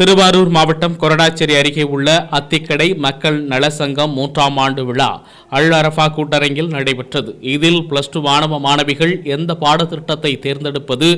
திருவாரூர் மாவட்டம் கொரடாச்சேரி அருகே உள்ள அத்திக்கடை மக்கள் நல சங்கம் மூன்றாம் ஆண்டு விழா அல் அரஃபா கூட்டரங்கில் நடைபெற்றது. இதில் பிளஸ் டூ மாணவ மாணவிகள் எந்த பாடத்திட்டத்தை தேர்ந்தெடுப்பது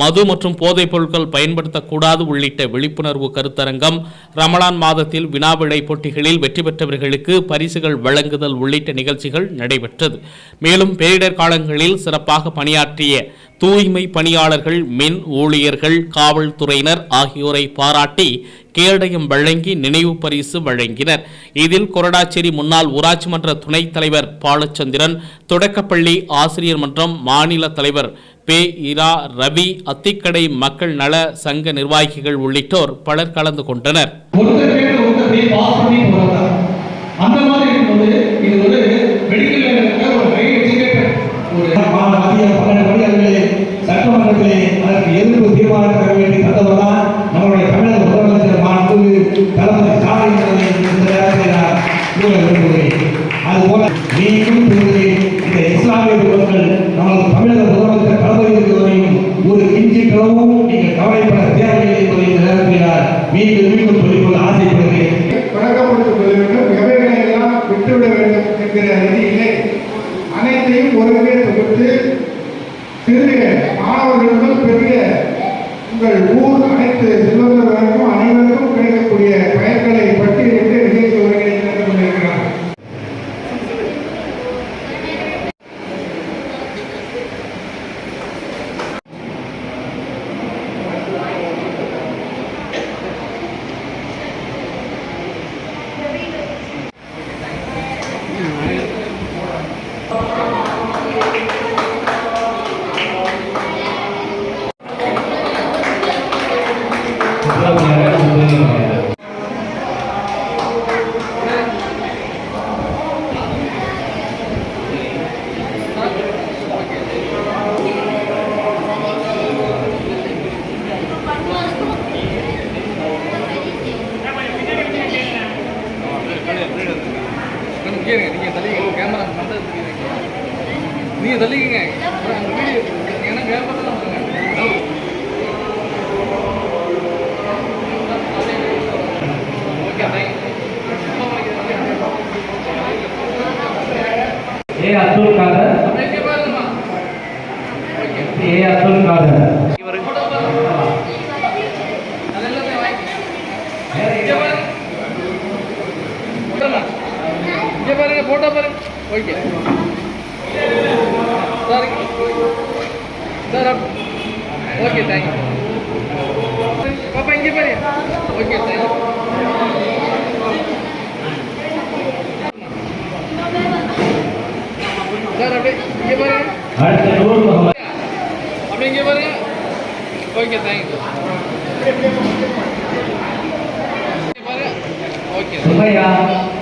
மது மற்றும் போதைப் பொருட்கள் பயன்படுத்தக்கூடாது உள்ளிட்ட விழிப்புணர்வு கருத்தரங்கம் ரமலான் மாதத்தில் வினாவிடை போட்டிகளில் வெற்றி பெற்றவர்களுக்கு பரிசுகள் வழங்குதல் உள்ளிட்ட நிகழ்ச்சிகள் நடைபெற்றது. மேலும் பேரிடர் காலங்களில் சிறப்பாக பணியாற்றிய தூய்மை பணியாளர்கள் மின் ஊழியர்கள் காவல்துறையினர் ஆகியோரை பாராட்டி கேடயம் வழங்கி நினைவு பரிசு வழங்கினர். இதில் கொரடாச்சேரி முன்னாள் ஊராட்சி மன்ற துணைத் தலைவர் பாலச்சந்திரன் தொடக்கப்பள்ளி ஆசிரியர் மன்றம் மாநில தலைவர் பே. இரா. ரவி அத்திக்கடை மக்கள் நல சங்க நிர்வாகிகள் உள்ளிட்டோர் பலர் கலந்து கொண்டனர். சட்டமன்றத்திலே அதற்கு எதிர்ப்பு தீர்மானம் பெற வேண்டி தந்தவர் தான் நம்மளுடைய தமிழக முதலமைச்சர் மாண்பு தளபதி ஸ்டாலின் அவர்கள் இந்த நேரத்தில் நான் கூற விரும்புகிறேன். அதுபோல நீங்களும் பெறுகிறேன் இந்த இஸ்லாமிய குழுக்கள் நமது தமிழக முதலமைச்சர் தளபதி இருக்கிறவரையும் ஒரு கிஞ்சிற்றளவும் நீங்கள் கவலைப்பட தேவையில்லை என்பதை இந்த நேரத்தில் நான் மீண்டும் மீண்டும் சொல்லிக்கொள்ள ஆசைப்படுகிறேன். பழக்கப்படுத்திக் del mundo, gente de நீங்க தள்ளிக்கங்க ஏன்னா கேமரா ये पर फ़ोटो पर। ओके सर सर अब ओके थैंक यू पापा इनके पर ओके सर अब ये पर अब इनके पर ओके थैंक यू ओके